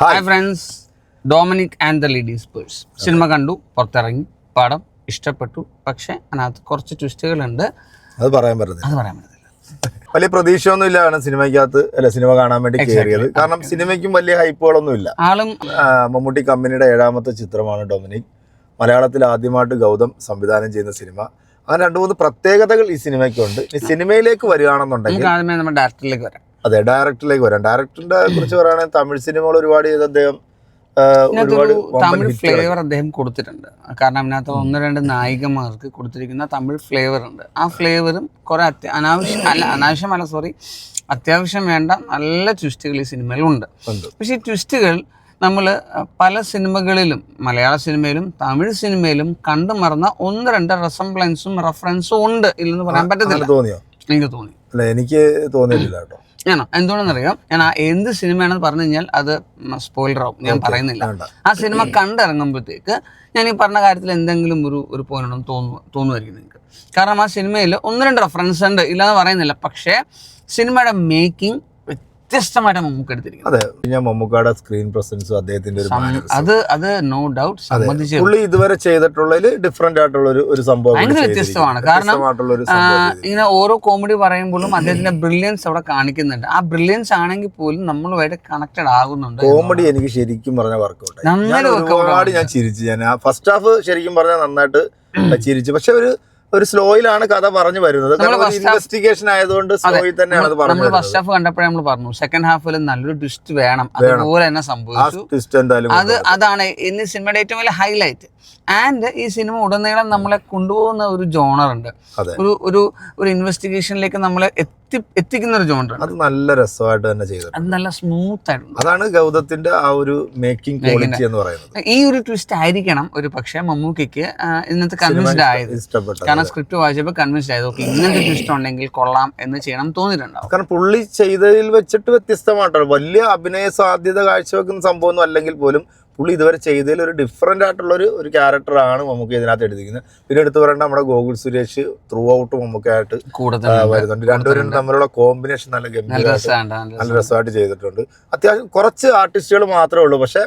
Hi friends Dominic and the ladies purse cinema കണ്ടു പുറത്തിറങ്ങി. പടം ഇഷ്ടപ്പെട്ടു. പക്ഷെ അതിനകത്ത് കുറച്ച് ട്വിസ്റ്റുകളുണ്ട്. അത് പറയാൻ പറ്റത്തില്ല. അത് പറയാൻ പറ്റത്തില്ല. വലിയ പ്രതീക്ഷയൊന്നും ഇല്ലാണ് സിനിമയ്ക്കകത്ത് അല്ല സിനിമ കാണാൻ വേണ്ടി കയറിയത്. കാരണം സിനിമയ്ക്കും വലിയ ഹൈപ്പുകളൊന്നും ഇല്ല ആളും മമ്മൂട്ടി കമ്പനിയുടെ ഏഴാമത്തെ ചിത്രമാണ് ഡൊമിനിക്. മലയാളത്തിൽ ആദ്യമായിട്ട് ഗൗതം സംവിധാനം ചെയ്യുന്ന സിനിമ. അങ്ങനെ രണ്ട് മൂന്ന് പ്രത്യേകതകൾ ഈ സിനിമയ്ക്കുണ്ട്. ഈ സിനിമയിലേക്ക് വരികയാണെന്നുണ്ടെങ്കിൽ ആദ്യമേ നമ്മുടെ ഡയറക്ടറിലേക്ക് വരാം. അതെ ഡയറക്ടറിലേക്ക് വരാം. ഡയറക്ടറിന്റെ കുറിച്ച് പറയുകയാണെങ്കിൽ തമിഴ് സിനിമകൾ ഒരുപാട് ചെയ്ത് അദ്ദേഹം ഒരുപാട് തമിഴ് ഫ്ലേവർ അദ്ദേഹം കൊടുത്തിട്ടുണ്ട്. കാരണം അതിനകത്ത് ഒന്ന് രണ്ട് നായികമാർക്ക് കൊടുത്തിരിക്കുന്ന തമിഴ് ഫ്ലേവർ ഉണ്ട്. ആ ഫ്ലേവറും കുറെ അനാവശ്യം അല്ല അനാവശ്യമല്ല സോറി അത്യാവശ്യം വേണ്ട നല്ല ട്വിസ്റ്റുകൾ ഈ സിനിമയിലുണ്ട് ഉണ്ട്. പക്ഷേ ഈ ട്വിസ്റ്റുകൾ നമ്മൾ പല സിനിമകളിലും മലയാള സിനിമയിലും തമിഴ് സിനിമയിലും കണ്ടു മറന്ന ഒന്ന് രണ്ട് റെസംബ്ലൻസും റെഫറൻസും ഉണ്ട്. ഇല്ലെന്ന് പറയാൻ പറ്റത്തില്ല. എനിക്ക് തോന്നി. അല്ല എനിക്ക് തോന്നിയിട്ടില്ല കേട്ടോ. ഞാനോ എന്തുകൊണ്ടെന്നറിയാം ഞാൻ ആ എന്ത് സിനിമയാണെന്ന് പറഞ്ഞു കഴിഞ്ഞാൽ അത് സ്പോയിലർ ആവും. ഞാൻ പറയുന്നില്ല. ആ സിനിമ കണ്ടിറങ്ങുമ്പോഴത്തേക്ക് ഞാൻ ഈ പറഞ്ഞ കാര്യത്തിൽ എന്തെങ്കിലും ഒരു ഒരു പോയിന്റ് ഉണ്ടെന്ന് തോന്നുന്നു തോന്നുമായിരിക്കും നിങ്ങൾക്ക് കാരണം ആ സിനിമയിൽ ഒന്ന് രണ്ട് റെഫറൻസ് ഉണ്ട് ഇല്ലാന്ന് പറയുന്നില്ല. പക്ഷേ സിനിമയുടെ മേക്കിംഗ് വ്യത്യസ്തമായിട്ട് മമ്മൂക്ക എടുത്തിരിക്കുന്നത് അതെ ഞാൻ മമ്മൂക്കാടെ സ്ക്രീൻ പ്രസൻസും അദ്ദേഹത്തിന്റെ ഒരു mannerism. അത് അത് നോ ഡൗട്ട് സംബന്ധിച്ച് പുള്ളി ഇതുവരെ ചെയ്തിട്ടുള്ളതിൽ ഡിഫറെന്റ് ആയിട്ടുള്ള ഒരു ഒരു സംഭവം ഭയങ്കര വ്യത്യസ്തമാണ്. കാരണം, വ്യത്യസ്തമായിട്ടുള്ള ഒരു ആ, സംഭവം ചെയ്തിരിക്കുന്നു. ഇങ്ങനെ ഓരോ കോമഡി പറയുമ്പോഴും അദ്ദേഹത്തിന്റെ ബ്രില്യൻസ് അവിടെ കാണിക്കുന്നുണ്ട് ആ ബ്രില്യൻസ് ആണെങ്കിൽ പോലും നമ്മളുമായിട്ട് കണക്റ്റഡ് ആകുന്നുണ്ട് കോമഡി എനിക്ക് ശരിക്കും പറഞ്ഞ വർക്കൗട്ട് ഞാൻ ഒരുപാട്. ഞാൻ ചിരിച്ചു ഞാൻ ആ ഫസ്റ്റ് ഹാഫ് ശരിക്കും പറഞ്ഞാൽ നന്നായിട്ട് ചിരിച്ചു പക്ഷെ ഒരു ഒരു സ്ലോയിലാണ് കഥ പറഞ്ഞു വരുന്നത്. ഇൻവെസ്റ്റിഗേഷൻ ആയതുകൊണ്ട് സ്ലോയിൽ തന്നെയാണ് അത് പറഞ്ഞു നമ്മൾ ഫസ്റ്റ് ഹാഫ് കണ്ടപ്പോഴേ നമ്മൾ പറഞ്ഞു സെക്കൻഡ് ഹാഫിൽ നല്ലൊരു ട്വിസ്റ്റ് വേണം. അതുപോലെ തന്നെ സംഭവിച്ചു. അത് അതാണ് ഇന്ന് സിനിമയുടെ ഏറ്റവും വലിയ ഹൈലൈറ്റ് ആൻഡ് ഈ സിനിമ ഉടനീളം നമ്മളെ കൊണ്ടുപോകുന്ന ഒരു ജോണർ ഉണ്ട്. ഒരു ഒരു ഒരു ഇൻവെസ്റ്റിഗേഷനിലേക്ക് നമ്മളെ എത്തി എത്തിക്കുന്ന ഒരു ജോണ്ടർ അത് നല്ല രസമായിട്ട് തന്നെ ചെയ്തു അത് നല്ല സ്മൂത്ത് ആയിട്ടുണ്ട് അതാണ് ഗൗതത്തിന്റെ ആ ഒരു മേക്കിംഗ് ക്വാളിറ്റി എന്ന് പറയുന്നത്. ഈ ഒരു ട്വിസ്റ്റ് ആയിരിക്കണം ഒരു പക്ഷേ മമ്മൂക്കിക്ക് ഇന്നത്തെ കൺവിൻസ്ഡ് ആയത്. ഇഷ്ടപ്പെട്ടു കാരണം സ്ക്രിപ്റ്റ് വായിച്ചപ്പോൾ കൺവിൻസ്ഡ് ആയത്. ഓക്കെ ഇങ്ങനത്തെ ട്വിസ്റ്റ് ഉണ്ടെങ്കിൽ കൊള്ളാം എന്ന് ചെയ്യണം തോന്നിയിട്ടുണ്ടാവും. കാരണം പുള്ളി ചെയ്തതിൽ വെച്ചിട്ട് വ്യത്യസ്തമായിട്ടാണ്. വലിയ അഭിനയ സാധ്യത കാഴ്ചവെക്കുന്ന സംഭവമൊന്നും അല്ലെങ്കിൽ പോലും പുള്ളി ഇതുവരെ ചെയ്തതിൽ ഒരു ഡിഫറെന്റ് ആയിട്ടുള്ള ഒരു ക്യാരക്ടറാണ് നമുക്ക് ഇതിനകത്ത് എടുത്തിരിക്കുന്നത്. പിന്നെ എടുത്തു പറയേണ്ട നമ്മുടെ ഗോകുൽ സുരേഷ് ത്രൂ ഔട്ട് ആ, വരുന്നുണ്ട്. രണ്ടുപേരും തമ്മിലുള്ള കോമ്പിനേഷൻ നല്ല ഗംഭീരമായിട്ട് നല്ല രസമായിട്ട് ചെയ്തിട്ടുണ്ട്. അത്യാവശ്യം കുറച്ച് ആർട്ടിസ്റ്റുകൾ മാത്രമേ ഉള്ളൂ പക്ഷേ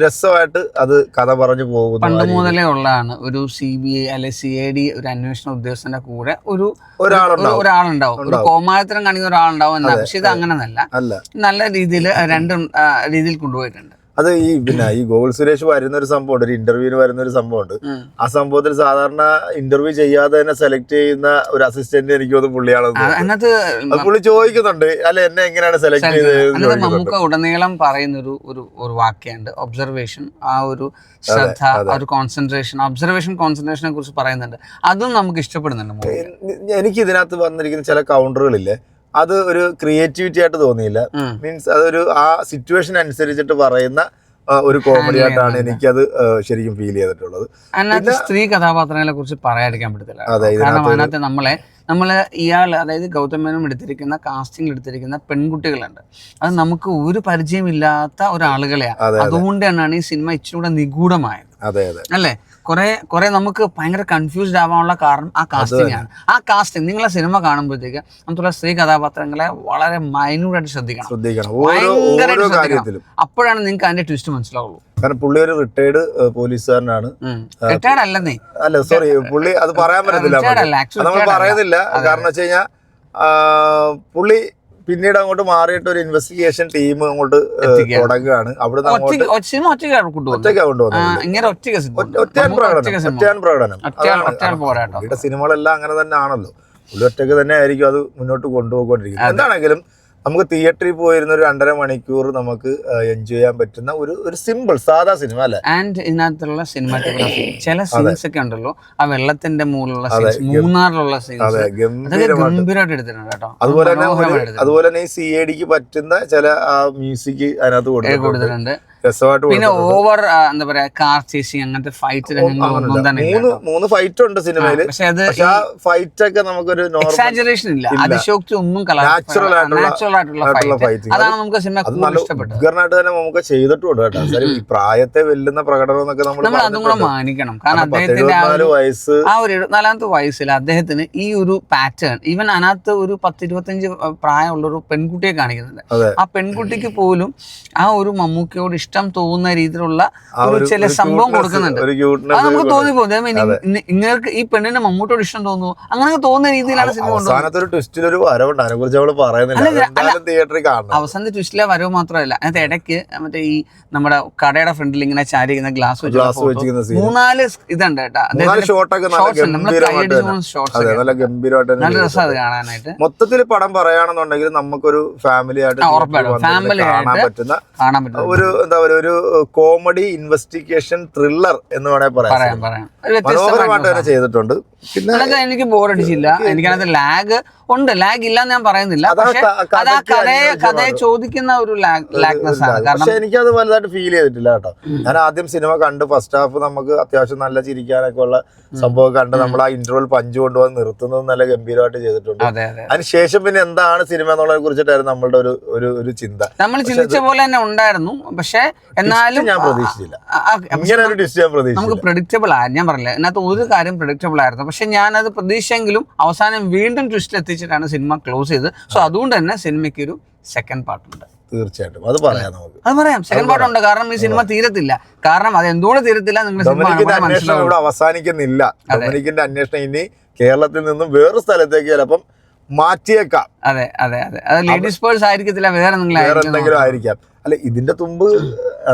രസമായിട്ട് അത് കഥ പറഞ്ഞു പോകുന്നു പണ്ട് മുതലേ ഉള്ളതാണ്. ഒരു സി ബി ഐ അല്ലെ സി ഐ ഡി ഒരു അന്വേഷണ ഉദ്യോഗസ്ഥന്റെ കൂടെ ഒരു ഒരാളുണ്ടാവും. ഒരു-. കോമാളിത്തരം കാണിക്കുന്ന ഒരാളുണ്ടാവും എന്നാ പക്ഷെ ഇത് അങ്ങനെന്നല്ല നല്ല രീതിയിൽ രണ്ടും രീതിയിൽ കൊണ്ടുപോയിട്ടുണ്ട്. അത് ഈ പിന്നെ ഈ ഗോകുൽ സുരേഷ് വരുന്ന ഒരു സംഭവം ഉണ്ട് ഒരു ഇന്റർവ്യൂവിന് വരുന്ന ഒരു സംഭവം ഉണ്ട് ആ സംഭവത്തിൽ സാധാരണ ഇന്റർവ്യൂ ചെയ്യാതെ തന്നെ സെലക്ട് ചെയ്യുന്ന ഒരു അസിസ്റ്റന്റ് എനിക്ക് തോന്നുന്നു പുള്ളിയാണെന്ന് പുള്ളി ചോദിക്കുന്നുണ്ട് അല്ല എന്നെ എങ്ങനെയാണ് സെലക്ട് ചെയ്തത്? നമുക്ക് ഉടനീളം പറയുന്ന ഒരു ഒരു ഒരു വാക്യുണ്ട് ഒബ്സർവേഷൻ ആ ഒരു ശ്രദ്ധ ആ ഒരു കോൺസെൻട്രേഷൻ ഒബ്സർവേഷൻ കോൺസെൻട്രേഷനെ കുറിച്ച് പറയുന്നുണ്ട്. അതും നമുക്ക് ഇഷ്ടപ്പെടുന്നുണ്ട് എനിക്ക് ഇതിനകത്ത് വന്നിരിക്കുന്ന ചില കൗണ്ടറുകളില്ലേ അത് ഒരു ക്രിയേറ്റിവിറ്റി ആയിട്ട് തോന്നിയില്ല. മീൻസ് അതൊരു ആ സിറ്റുവേഷൻ അനുസരിച്ചിട്ട് പറയുന്ന ഒരു കോമഡി ആയിട്ടാണ് എനിക്കത് ശരിക്കും ഫീൽ ചെയ്തിട്ടുള്ളത്. അതിനകത്ത് സ്ത്രീ കഥാപാത്രങ്ങളെ കുറിച്ച് പറയാതിരിക്കാൻ പറ്റത്തില്ല. അതായത് കാരണം അതിനകത്ത് നമ്മളെ നമ്മൾ ഇയാൾ അതായത് ഗൗതമേനും എടുത്തിരിക്കുന്ന കാസ്റ്റിംഗ് എടുത്തിരിക്കുന്ന പെൺകുട്ടികളുണ്ട്. അത് നമുക്ക് ഒരു പരിചയമില്ലാത്ത ഒരാളുകളെയാണ്. അതെ, അതെ. അതുകൊണ്ട് തന്നെയാണ് ഈ സിനിമ ഇച്ചിരി കൂടെ നിഗൂഢമായത്. അതെ അതെ. അല്ലേ? കുറെ കുറെ നമുക്ക് ഭയങ്കര കൺഫ്യൂസ്ഡ് ആവാനുള്ള കാരണം ആ കാസ്റ്റിംഗ് ആണ്. ആ കാസ്റ്റിംഗ് നിങ്ങളെ സിനിമ കാണുമ്പോഴത്തേക്ക് നമുക്കുള്ള സ്ത്രീ കഥാപാത്രങ്ങളെ വളരെ മൈന്യൂട്ടായിട്ട് ശ്രദ്ധിക്കണം. ശ്രദ്ധിക്കണം. ഭയങ്കരമായിട്ട് ശ്രദ്ധിക്കണം. അപ്പോഴാണ് നിങ്ങൾക്ക് അതിന്റെ ട്വിസ്റ്റ് മനസ്സിലാവുള്ളൂ. കാരണം പുള്ളി ഒരു റിട്ടയർഡ് പോലീസുകാരനാണ്. റിട്ടയർഡ് അല്ലെന്നേ. അല്ല സോറി പുള്ളി അത് പറയാൻ പറ്റത്തില്ല നമ്മൾ പറയുന്നില്ല. കാരണം വെച്ച് കഴിഞ്ഞാൽ പുള്ളി പിന്നീട് അങ്ങോട്ട് മാറിയിട്ട് ഒരു ഇൻവെസ്റ്റിഗേഷൻ ടീം അങ്ങോട്ട്. തുടങ്ങുകയാണ്. അവിടെ അങ്ങോട്ട് ഒറ്റയ്ക്ക് ഒ- സിനിമ ഒറ്റയ്ക്ക് കൊണ്ടുപോകുന്നു ഒറ്റയ്ക്ക് കൊണ്ടുവന്നത്. ഇങ്ങനെ ഒറ്റയ്ക്ക് സിനിമ. ഒറ്റ- ഒറ്റയാൻ നമുക്ക് പ്രകടനം. ഒറ്റയാൻ പുള്ളിയുടെ സിനിമകളെല്ലാം അങ്ങനെ തന്നെ ആണല്ലോ. പുള്ളി ഒറ്റയ്ക്ക് തന്നെ ആയിരിക്കും അത് മുന്നോട്ട് കൊണ്ടുപോയിക്കൊണ്ടിരിക്കുന്നത്. എന്താണെങ്കിലും നമുക്ക് തിയേറ്ററിൽ പോയിരുന്ന ഒരു രണ്ടര മണിക്കൂർ നമുക്ക് എൻജോയ് ചെയ്യാൻ പറ്റുന്ന ഒരു ഒരു സിമ്പിൾ സാധാ സിനിമ അല്ലെ? ആൻഡ് ഇതിനകത്തുള്ള സിനിമാറ്റോഗ്രാഫി ചില സീൻസ് ഒക്കെ ഉണ്ടല്ലോ. ആ വെള്ളത്തിന്റെ മൂലുള്ള സീൻസ് മൂന്നാറിലുള്ള സീൻസ് ഗംഭീരമായിട്ട്. എടുത്തിട്ടുണ്ട് കേട്ടോ. അതുപോലെ തന്നെ. അതുപോലെ തന്നെ ഈ സി എ ഡിക്ക് പറ്റുന്ന ചില ആ മ്യൂസിക് അതിനകത്ത് കൊടുത്തിട്ടുണ്ട്. രസമായിട്ട് പിന്നെ ഓവർ എന്താ പറയാ കാർ ചേസിങ് അങ്ങനത്തെ ഫൈറ്റ് മൂന്ന് മൂന്ന് ഫൈറ്റ് ഉണ്ട് സിനിമയിൽ. പക്ഷെ അത് ഫൈറ്റ് ഒക്കെ നമുക്കൊരു എക്സാജറേഷൻ ഇല്ല. അതിശോക്തി ഒന്നും നാച്ചുറൽ ആയിട്ടുള്ള ഫൈറ്റ് അതാണ് നമുക്ക് സിനിമ ഉഗ്രനായിട്ട് തന്നെ നമുക്ക് ചെയ്തിട്ടുണ്ട് കേട്ടോ. ഈ പ്രായത്തെ വെല്ലുന്ന പ്രകടനം എന്നൊക്കെ നമ്മൾ അതും കൂടെ മാനിക്കണം. കാരണം അദ്ദേഹത്തിന്റെ വയസ്സ് ആ ഒരു എഴുപത്തിനാലാമത്തെ വയസ്സിൽ അദ്ദേഹത്തിന് ഈ ഒരു പാറ്റേൺ ഈവൻ അതിനകത്ത് ഒരു പത്ത് ഇരുപത്തഞ്ച് പ്രായമുള്ള ഒരു പെൺകുട്ടിയെ കാണിക്കുന്നുണ്ട്. ആ പെൺകുട്ടിക്ക് പോലും ആ ഒരു മമ്മൂക്കയോട് ഇഷ്ടം തോന്നുന്ന രീതിയിലുള്ള ഒരു ചില സംഭവം കൊടുക്കുന്നുണ്ട്. അത് നമുക്ക് തോന്നിപ്പോകും. നിങ്ങൾക്ക് ഈ പെണ്ണിന് മമ്മൂട്ടോട് ഇഷ്ടം തോന്നുന്നു. അങ്ങനെ തോന്നുന്ന രീതിയിലാണ് സിനിമ അവസാനത്തെ ട്വിസ്റ്റിലെ വരവ് മാത്രമല്ല. അതിനകത്ത് ഇടയ്ക്ക് മറ്റേ ഈ നമ്മുടെ കടയുടെ ഫ്രണ്ടിൽ ഇങ്ങനെ ചാരിക്കുന്ന ഗ്ലാസ് സീൻ മൂന്നാൽ ഇതുണ്ട് കേട്ടോ. നല്ല രസം അത് കാണാനായിട്ട്. മൊത്തത്തിൽ പടം പറയുകയാണെന്നുണ്ടെങ്കിൽ നമുക്കൊരു ഫാമിലി ആയിട്ട് കാണാൻ പറ്റുന്ന ഒരു എന്താ പറയുക ഒരു കോമഡി ഇൻവെസ്റ്റിഗേഷൻ ത്രില്ലർ എന്ന് വേണേ പറയാം മനോഹരമായിട്ട് തന്നെ ചെയ്തിട്ടുണ്ട്. പിന്നെ എനിക്ക് ബോറടിച്ചില്ല എനിക്കതിനകത്ത് ലാഗ് ഉണ്ട്. ലാഗ് ഇല്ല ഞാൻ പറയുന്നില്ല. കഥയെ ചോദിക്കുന്ന ഒരു ലാഗ്നെസ് ആണ്. പക്ഷെ എനിക്കത് വലുതായിട്ട് ഫീൽ ചെയ്തിട്ടില്ല കേട്ടോ. ഞാൻ ആദ്യം സിനിമ കണ്ട് ഫസ്റ്റ് ഹാഫ് നമുക്ക് അത്യാവശ്യം നല്ല ചിരിക്കാനൊക്കെ ഉള്ള സംഭവം കണ്ട് നമ്മൾ ആ ഇന്റർവൽ പഞ്ച് കൊണ്ടുവന്ന് നിർത്തുന്നത് നല്ല ഗംഭീരമായിട്ട് ചെയ്തിട്ടുണ്ട്. അതെ അതെ. അതിനുശേഷം പിന്നെ എന്താണ് സിനിമ എന്നുള്ളതിനെ കുറിച്ചിട്ടായിരുന്നു നമ്മളുടെ ഒരു ഒരു ചിന്ത. നമ്മൾ ചിന്തിച്ച പോലെ തന്നെ ഉണ്ടായിരുന്നു. പക്ഷെ എന്നാലും ഞാൻ പ്രതീക്ഷിച്ചില്ല. ഇങ്ങനെ ഒരു ഡിസ്റ്റ് ഞാൻ നമുക്ക് പ്രഡിക്റ്റബിൾ ആയിരുന്നു ഞാൻ പറഞ്ഞില്ല? അതിനകത്ത് ഒരു കാര്യം പ്രഡിക്റ്റബിൾ ആയിരുന്നു. പക്ഷെ ഞാൻ അത് പ്രതീക്ഷയെങ്കിലും അവസാനം വീണ്ടും ട്വിസ്റ്റ് എത്തിച്ചിട്ടാണ് സിനിമ ക്ലോസ് ചെയ്തത്. സോ അതുകൊണ്ട് തന്നെ സിനിമയ്ക്ക് ഒരു സെക്കൻഡ് പാർട്ട് ഉണ്ട്. തീർച്ചയായിട്ടും. അത് പറയാം നമുക്ക്. അത് പറയാം. സെക്കൻഡ് പാർട്ട് ഉണ്ട്. കാരണം ഈ സിനിമ തീരത്തില്ല. കാരണം അത് എന്തുകൊണ്ട് തീരത്തില്ല ഡൊമിനിക്കിന്റെ അന്വേഷണം ഇവിടെ അവസാനിക്കുന്നില്ല. ഡൊമിനിക്കിന്റെ അന്വേഷണം ഇനി കേരളത്തിൽ നിന്നും വേറൊരു സ്ഥലത്തേക്ക് ചിലപ്പം മാറ്റിയേക്കാം. അതെ അതെ അതെ. അത് ലേഡീസ് പേഴ്സ് ആയിരിക്കത്തില്ല. വേറെ എന്തെങ്കിലും ആയിരിക്കാം. അല്ല ഇതിന്റെ തുമ്പ്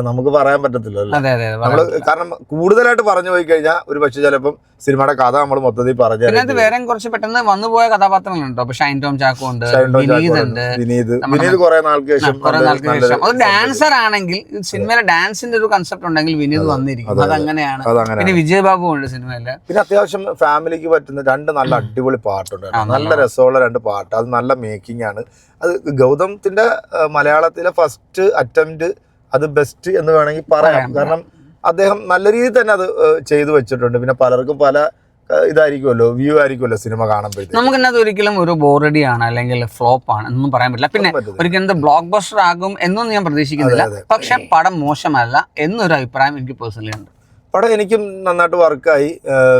നമുക്ക് പറയാൻ പറ്റത്തില്ല അതെ അതെ നമ്മൾ കാരണം കൂടുതലായിട്ട് പറഞ്ഞു പോയി കഴിഞ്ഞാൽ ഒരു പക്ഷെ ചിലപ്പം സിനിമയുടെ കഥ നമ്മൾ മൊത്തത്തിൽ പറഞ്ഞു വേറെ കുറച്ച് പെട്ടെന്ന് വന്നുപോയ കഥാപാത്രങ്ങളുണ്ടോ? ഷൈൻ ടോം ചാക്കോ ഉണ്ട് വിനീത് ഉണ്ട്. വിനീത്. കുറെ നാൾക്ക് ശേഷം കുറെ നാൾക്ക് ശേഷം. ഒരു ഡാൻസർ ആണെങ്കിൽ സിനിമയിലെ ഡാൻസിന്റെ ഒരു കൺസെപ്റ്റ് ഉണ്ടെങ്കിൽ വിനീത് വന്നിരിക്കും. അതങ്ങനെയാണ്. അതങ്ങനെ പിന്നെ വിജയബാബു ഉണ്ട് സിനിമയിൽ. പിന്നെ അത്യാവശ്യം ഫാമിലിക്ക് പറ്റുന്ന രണ്ട് നല്ല അടിപൊളി പാട്ടുണ്ട് നല്ല രസമുള്ള രണ്ട് പാട്ട്. അത് നല്ല മേക്കിംഗ് ആണ്. അത് ഗൗതമത്തിന്റെ മലയാളത്തിലെ ഫസ്റ്റ് അറ്റംപ്റ്റ് അത് ബെസ്റ്റ് എന്ന് വേണമെങ്കിൽ പറയാം. കാരണം അദ്ദേഹം നല്ല രീതിയിൽ തന്നെ അത് ചെയ്തു വെച്ചിട്ടുണ്ട്. പിന്നെ പലർക്കും പല ഇതായിരിക്കുമല്ലോ വ്യൂ ആയിരിക്കുമല്ലോ സിനിമ കാണുമ്പോഴത്തേക്ക്. നമുക്ക് എന്നത് ഒരിക്കലും ഒരു ബോറടി ആണ് അല്ലെങ്കിൽ ഫ്ലോപ്പ് ആണ് എന്നൊന്നും പറയാൻ പറ്റില്ല. പിന്നെ. ഒരിക്കലും ഇത് ബ്ലോക്ക് ബസ്റ്റർ ആകും എന്നൊന്നും ഞാൻ പ്രതീക്ഷിക്കുന്നില്ല. പക്ഷെ പടം മോശമല്ല എന്നൊരു അഭിപ്രായം എനിക്ക് പേഴ്സണലി ഉണ്ട്. പടം എനിക്കും നന്നായിട്ട് വർക്കായി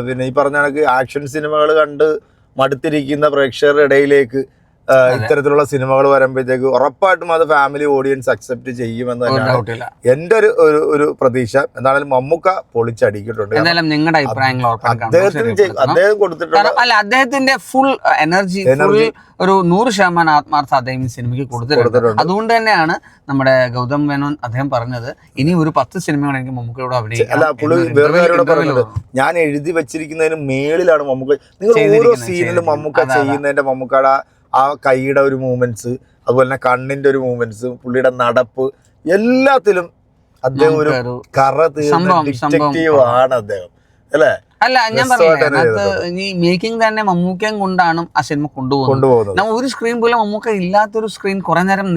പിന്നെ ഈ പറഞ്ഞ കണക്ക് ആക്ഷൻ സിനിമകൾ കണ്ട് മടുത്തിരിക്കുന്ന പ്രേക്ഷകരുടെ ഇടയിലേക്ക് ഇത്തരത്തിലുള്ള സിനിമകൾ വരുമ്പോഴത്തേക്ക് ഉറപ്പായിട്ടും അത് ഫാമിലി ഓഡിയൻസ് അക്സെപ്റ്റ് ചെയ്യുമെന്ന് തന്നെയാണ് എന്റെ ഒരു ഒരു ഒരു പ്രതീക്ഷ. എന്താണെങ്കിലും മമ്മൂക്ക പൊളിച്ചടിക്കിട്ടുണ്ട് എന്തായാലും നിങ്ങളുടെ അഭിപ്രായങ്ങൾ അദ്ദേഹത്തിന്. അദ്ദേഹം കൊടുത്തിട്ടുണ്ട് അല്ല അദ്ദേഹത്തിന്റെ ഫുൾ എനർജി ഒരു നൂറ് ശതമാനം ആത്മാർത്ഥ അദ്ദേഹം ഈ സിനിമയ്ക്ക് കൊടുത്തിട്ടുണ്ട്. അതുകൊണ്ട് തന്നെയാണ് നമ്മുടെ ഗൗതം മേനോൻ അദ്ദേഹം പറഞ്ഞത് ഇനി ഒരു പത്ത് സിനിമയാണ് എനിക്ക് മമ്മൂക്കയോട് കൂടെ ഞാൻ എഴുതി വെച്ചിരിക്കുന്നതിന് മേളിലാണ് മമ്മൂക്ക. നിങ്ങൾ ഓരോ സീനിലും. മമ്മൂക്ക. ചെയ്യുന്നതിന്റെ മമ്മൂക്കയുടെ ആ കൈയുടെ ഒരു മൂവ്മെന്റ്സ് അതുപോലെ തന്നെ കണ്ണിന്റെ ഒരു മൂവ്മെന്റ്സ് പുള്ളിയുടെ നടപ്പ് എല്ലാത്തിലും അദ്ദേഹം ഒരു കറ തീർന്ന ഡിറ്റക്റ്റീവ് ആണ് അദ്ദേഹം. അല്ലേ? അല്ല ഞാൻ പറഞ്ഞു ഈ മേക്കിംഗ് തന്നെ മമ്മൂക്കയും കൊണ്ടാണ് ആ സിനിമ കൊണ്ടുപോകുന്നത്. നമ്മ നമ്മൾ ഒരു സ്ക്രീൻ പോലും മമ്മൂക്ക ഇല്ലാത്തൊരു സ്ക്രീൻ കുറെ നേരം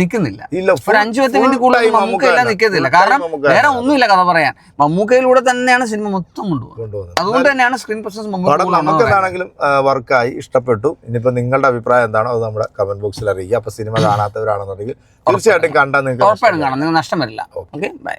നിൽക്കുന്നില്ല ഒരു അഞ്ചു പത്ത് മിനിറ്റ് കൂടുതൽ മമ്മൂക്ക എല്ലാം നിൽക്കത്തില്ല കാരണം വേറെ ഒന്നുമില്ല കഥ പറയാൻ. മമ്മൂക്കയിലൂടെ തന്നെയാണ് സിനിമ മൊത്തം കൊണ്ടുപോകുന്നത്. അതുകൊണ്ട് തന്നെയാണ് സ്ക്രീൻ പ്രസൻസ് മമ്മൂക്ക പടം നമുക്ക് ഉള്ളത്. വർക്കായി ഇഷ്ടപ്പെട്ടു. ഇനിയിപ്പോ നിങ്ങളുടെ അഭിപ്രായം എന്താണോ അത് നമ്മുടെ കമന്റ് ബോക്സിൽ അറിയിക്കുക. അപ്പൊ സിനിമ കാണാത്തവരാണെന്നുണ്ടെങ്കിൽ തീർച്ചയായിട്ടും കണ്ടാൽ നിങ്ങൾക്ക് ഉറപ്പായിട്ടും കാണാം. നിങ്ങൾ നഷ്ടം വരില്ല. Okay bye